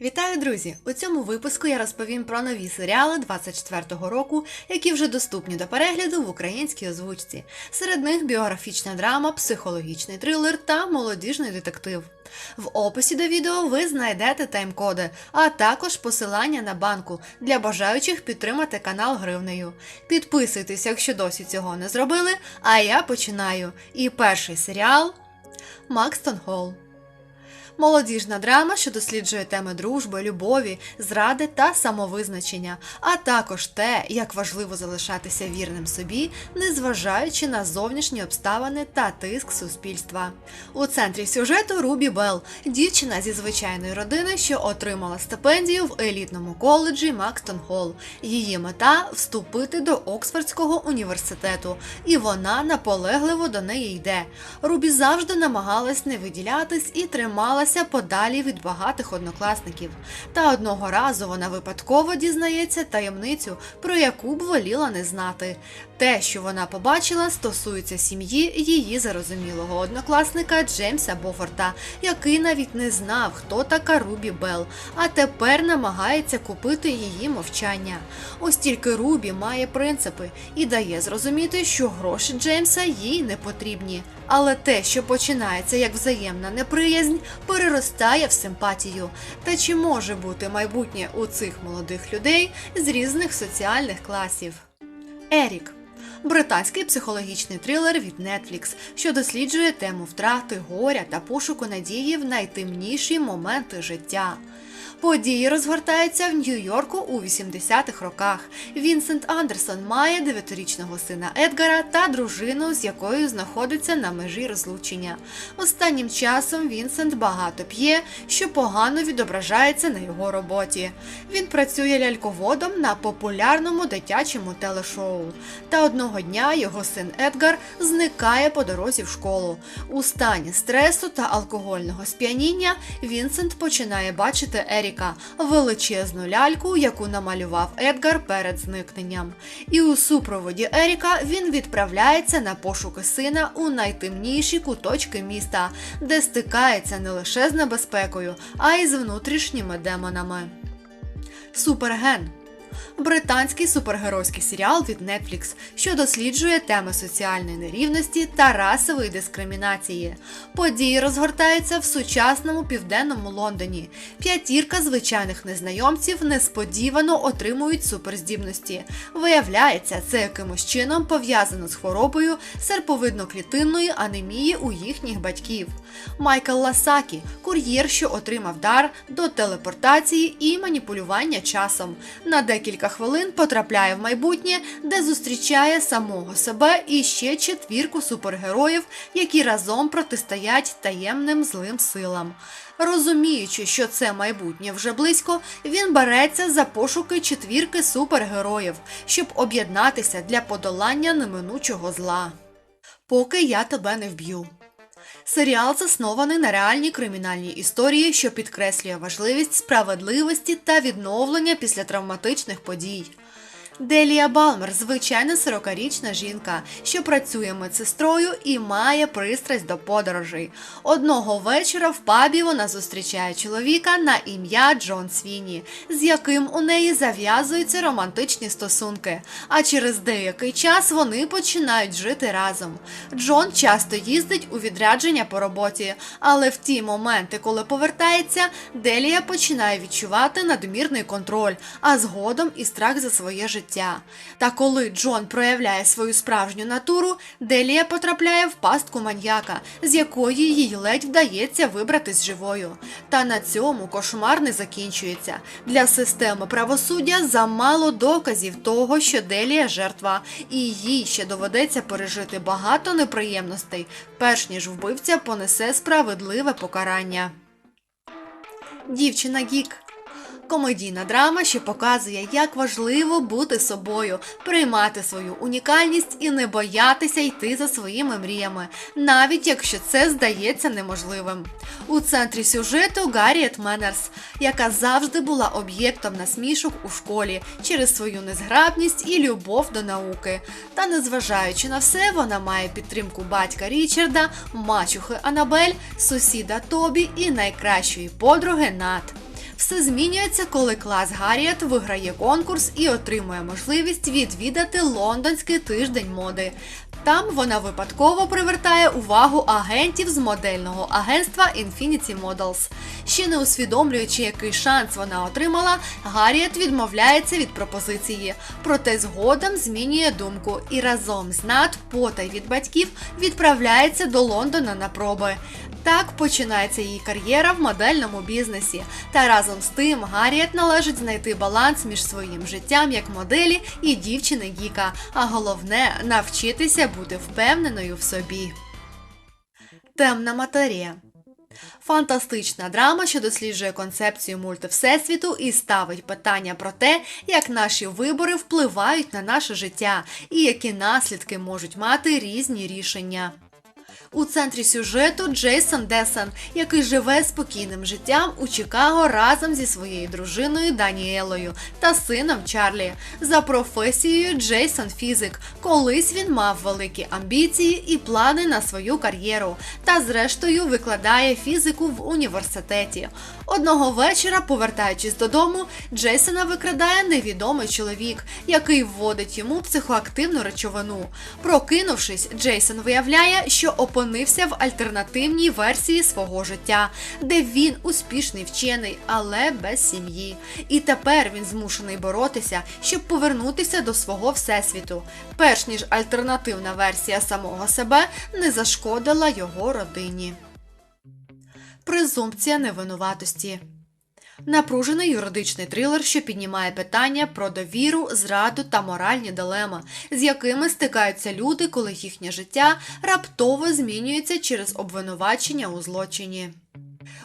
Вітаю, друзі! У цьому випуску я розповім про нові серіали 24-го року, які вже доступні до перегляду в українській озвучці. Серед них біографічна драма, психологічний трилер та молодіжний детектив. В описі до відео ви знайдете тайм-коди, а також посилання на банку для бажаючих підтримати канал гривнею. Підписуйтесь, якщо досі цього не зробили. А я починаю. І перший серіал Макстон Холл. Молодіжна драма, що досліджує теми дружби, любові, зради та самовизначення, а також те, як важливо залишатися вірним собі, незважаючи на зовнішні обставини та тиск суспільства. У центрі сюжету Рубі Белл, дівчина зі звичайної родини, що отримала стипендію в елітному коледжі Макстон Холл. Її мета вступити до Оксфордського університету, і вона наполегливо до неї йде. Рубі завжди намагалась не виділятись і трималася подалі від багатих однокласників. Та одного разу вона випадково дізнається таємницю, про яку б воліла не знати. Те, що вона побачила, стосується сім'ї її зарозумілого однокласника Джеймса Бофорта, який навіть не знав, хто така Рубі Белл, а тепер намагається купити її мовчання. Ось тільки Рубі має принципи і дає зрозуміти, що гроші Джеймса їй не потрібні. Але те, що починається як взаємна неприязнь, переростає в симпатію. Та чи може бути майбутнє у цих молодих людей з різних соціальних класів? Ерік британський психологічний трилер від Netflix, що досліджує тему втрати, горя та пошуку надії в найтемніші моменти життя. Події розгортаються в Нью-Йорку у 80-х роках. Вінсент Андерсон має дев'ятирічного сина Едгара та дружину, з якою знаходиться на межі розлучення. Останнім часом Вінсент багато п'є, що погано відображається на його роботі. Він працює ляльководом на популярному дитячому телешоу. Та одного дня його син Едгар зникає по дорозі в школу. У стані стресу та алкогольного сп'яніння Вінсент починає бачити Еріка, величезну ляльку, яку намалював Едгар перед зникненням. І у супроводі Еріка він відправляється на пошуки сина у найтемніші куточки міста, де стикається не лише з небезпекою, а й з внутрішніми демонами. Суперген британський супергеройський серіал від Netflix, що досліджує теми соціальної нерівності та расової дискримінації. Події розгортаються в сучасному південному Лондоні. П'ятірка звичайних незнайомців несподівано отримують суперздібності. Виявляється, це якимось чином пов'язано з хворобою серповидно-клітинної анемії у їхніх батьків. Майкл Ласакі кур'єр, що отримав дар до телепортації і маніпулювання часом. На декілька хвилин потрапляє в майбутнє, де зустрічає самого себе і ще четвірку супергероїв, які разом протистоять таємним злим силам. Розуміючи, що це майбутнє вже близько, він береться за пошуки четвірки супергероїв, щоб об'єднатися для подолання неминучого зла. Поки я тебе не вб'ю. Серіал заснований на реальній кримінальній історії, що підкреслює важливість справедливості та відновлення після травматичних подій. Делія Балмер звичайна 40-річна жінка, що працює медсестрою і має пристрасть до подорожей. Одного вечора в пабі вона зустрічає чоловіка на ім'я Джон Свіні, з яким у неї зав'язуються романтичні стосунки. А через деякий час вони починають жити разом. Джон часто їздить у відрядження по роботі, але в ті моменти, коли повертається, Делія починає відчувати надмірний контроль, а згодом і страх за своє життя життя. Та коли Джон проявляє свою справжню натуру, Делія потрапляє в пастку маньяка, з якої їй ледь вдається вибратись живою. Та на цьому кошмар не закінчується. Для системи правосуддя замало доказів того, що Делія жертва, і їй ще доведеться пережити багато неприємностей, перш ніж вбивця понесе справедливе покарання. Дівчина Гік Комедійна драма, що показує, як важливо бути собою, приймати свою унікальність і не боятися йти за своїми мріями, навіть якщо це здається неможливим. У центрі сюжету Гарріет Меннерс, яка завжди була об'єктом насмішок у школі через свою незграбність і любов до науки. Та незважаючи на все, вона має підтримку батька Річарда, мачухи Анабель, сусіда Тобі і найкращої подруги Нат. Все змінюється, коли клас Гарріет виграє конкурс і отримує можливість відвідати лондонський тиждень моди. Там вона випадково привертає увагу агентів з модельного агентства Infinity Models. Ще не усвідомлюючи, який шанс вона отримала, Гарріет відмовляється від пропозиції. Проте згодом змінює думку і разом з Нат, потай від батьків, відправляється до Лондона на проби. Так починається її кар'єра в модельному бізнесі. Та разом з тим Гарріет належить знайти баланс між своїм життям як моделі і дівчини Гіка. А головне навчитися бути впевненою в собі. Темна матерія. Фантастична драма, що досліджує концепцію мультивсесвіту і ставить питання про те, як наші вибори впливають на наше життя і які наслідки можуть мати різні рішення. У центрі сюжету Джейсон Десан, який живе спокійним життям у Чикаго разом зі своєю дружиною Даніелою та сином Чарлі. За професією Джейсон фізик. Колись він мав великі амбіції і плани на свою кар'єру, та зрештою викладає фізику в університеті. Одного вечора, повертаючись додому, Джейсона викрадає невідомий чоловік, який вводить йому психоактивну речовину. Прокинувшись, Джейсон виявляє, що опинився в альтернативній версії свого життя, де він успішний вчений, але без сім'ї. І тепер він змушений боротися, щоб повернутися до свого всесвіту, перш ніж альтернативна версія самого себе не зашкодила його родині. Презумпція невинуватості. Напружений юридичний трилер, що піднімає питання про довіру, зраду та моральні дилеми, з якими стикаються люди, коли їхнє життя раптово змінюється через обвинувачення у злочині.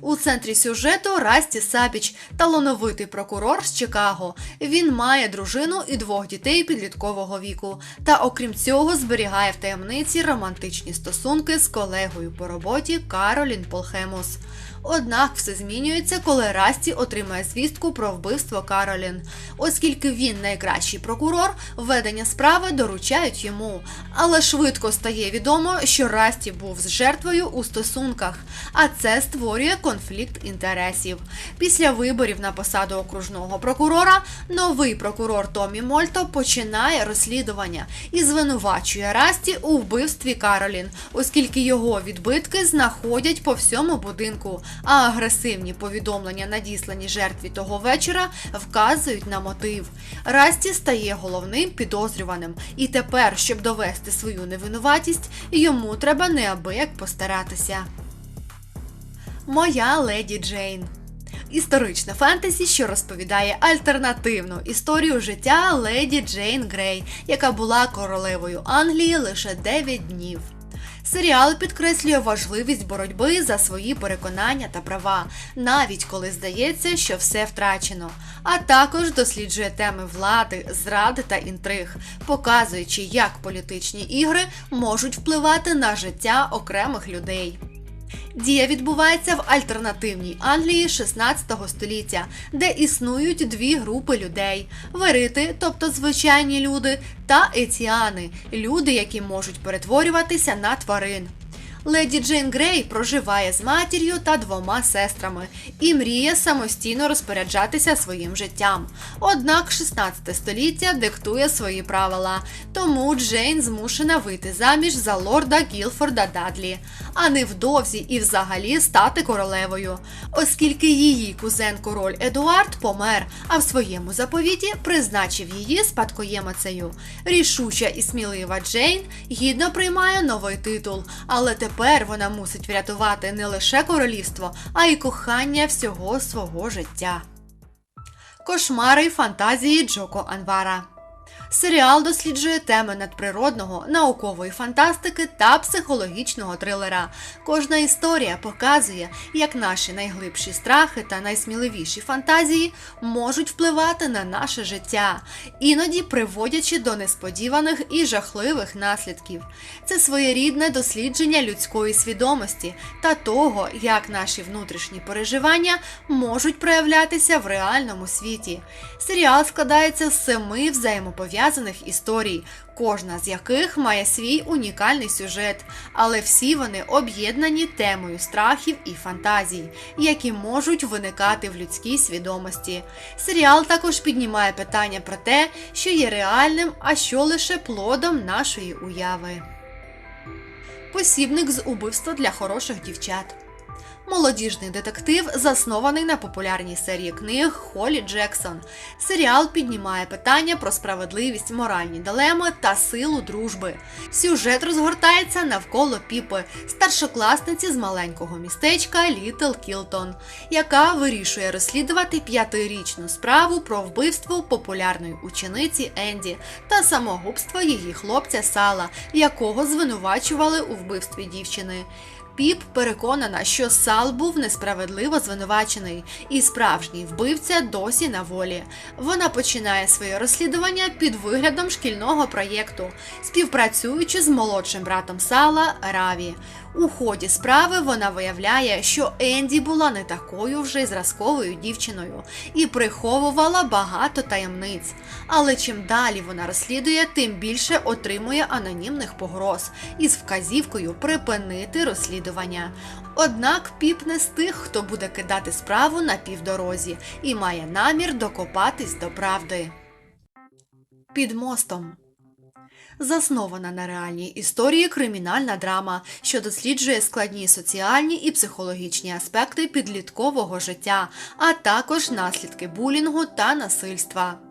У центрі сюжету Расті Сапіч, талановитий прокурор з Чикаго. Він має дружину і двох дітей підліткового віку. Та окрім цього зберігає в таємниці романтичні стосунки з колегою по роботі Каролін Полхемус. Однак все змінюється, коли Расті отримає звістку про вбивство Каролін. Оскільки він найкращий прокурор, ведення справи доручають йому. Але швидко стає відомо, що Расті був з жертвою у стосунках, а це створює конфлікт інтересів. Після виборів на посаду окружного прокурора новий прокурор Томі Мольто починає розслідування і звинувачує Расті у вбивстві Каролін, оскільки його відбитки знаходять по всьому будинку а агресивні повідомлення, надіслані жертві того вечора, вказують на мотив. Расті стає головним підозрюваним, і тепер, щоб довести свою невинуватість, йому треба неабияк постаратися. Моя леді Джейн. Історичне фентезі, що розповідає альтернативну історію життя леді Джейн Грей, яка була королевою Англії лише 9 днів. Серіал підкреслює важливість боротьби за свої переконання та права, навіть коли здається, що все втрачено. А також досліджує теми влади, зради та інтриг, показуючи, як політичні ігри можуть впливати на життя окремих людей. Дія відбувається в альтернативній Англії 16 століття, де існують дві групи людей: верити, тобто звичайні люди, та етіани люди, які можуть перетворюватися на тварин. Леді Джейн Грей проживає з матір'ю та двома сестрами і мріє самостійно розпоряджатися своїм життям. Однак 16 століття диктує свої правила, тому Джейн змушена вийти заміж за лорда Гілфорда Дадлі, а невдовзі і взагалі стати королевою, оскільки її кузен король Едуард помер, а в своєму заповіті призначив її спадкоємицею. Рішуча і смілива Джейн гідно приймає новий титул, але тепер тепер вона мусить врятувати не лише королівство, а й кохання всього свого життя. Кошмари фантазії Джоко Анвара Серіал досліджує теми надприродного, наукової фантастики та психологічного трилера. Кожна історія показує, як наші найглибші страхи та найсміливіші фантазії можуть впливати на наше життя, іноді приводячи до несподіваних і жахливих наслідків. Це своєрідне дослідження людської свідомості та того, як наші внутрішні переживання можуть проявлятися в реальному світі. Серіал складається з семи взаємопов'язаних взаємопов'язаних історій, кожна з яких має свій унікальний сюжет, але всі вони об'єднані темою страхів і фантазій, які можуть виникати в людській свідомості. Серіал також піднімає питання про те, що є реальним, а що лише плодом нашої уяви. Посібник з убивства для хороших дівчат. Молодіжний детектив заснований на популярній серії книг Холі Джексон. Серіал піднімає питання про справедливість, моральні дилеми та силу дружби. Сюжет розгортається навколо Піпи, старшокласниці з маленького містечка Літл Кілтон, яка вирішує розслідувати п'ятирічну справу про вбивство популярної учениці Енді та самогубство її хлопця Сала, якого звинувачували у вбивстві дівчини. Піп переконана, що Сал був несправедливо звинувачений, і справжній вбивця досі на волі. Вона починає своє розслідування під виглядом шкільного проєкту, співпрацюючи з молодшим братом Сала Раві. У ході справи вона виявляє, що Енді була не такою вже зразковою дівчиною і приховувала багато таємниць. Але чим далі вона розслідує, тим більше отримує анонімних погроз із вказівкою припинити розслідування. Однак Піп не з тих, хто буде кидати справу на півдорозі і має намір докопатись до правди. Під мостом заснована на реальній історії кримінальна драма, що досліджує складні соціальні і психологічні аспекти підліткового життя, а також наслідки булінгу та насильства.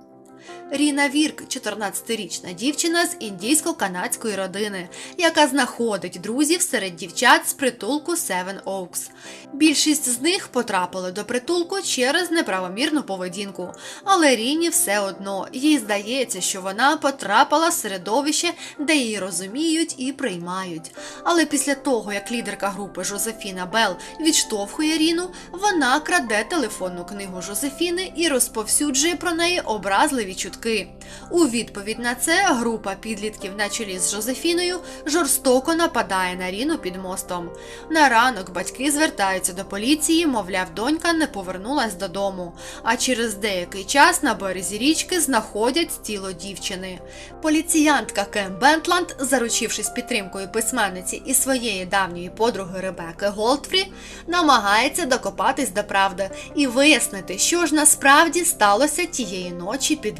Ріна Вірк, 14-річна дівчина з індійсько-канадської родини, яка знаходить друзів серед дівчат з притулку Seven Oaks. Більшість з них потрапили до притулку через неправомірну поведінку, але Ріні все одно їй здається, що вона потрапила в середовище, де її розуміють і приймають. Але після того, як лідерка групи Жозефіна Белл відштовхує Ріну, вона краде телефонну книгу Жозефіни і розповсюджує про неї образливі чутки. У відповідь на це група підлітків на чолі з Жозефіною жорстоко нападає на Ріну під мостом. На ранок батьки звертаються до поліції, мовляв, донька не повернулась додому. А через деякий час на березі річки знаходять тіло дівчини. Поліціянтка Кем Бентланд, заручившись підтримкою письменниці і своєї давньої подруги Ребекки Голдфрі, намагається докопатись до правди і вияснити, що ж насправді сталося тієї ночі під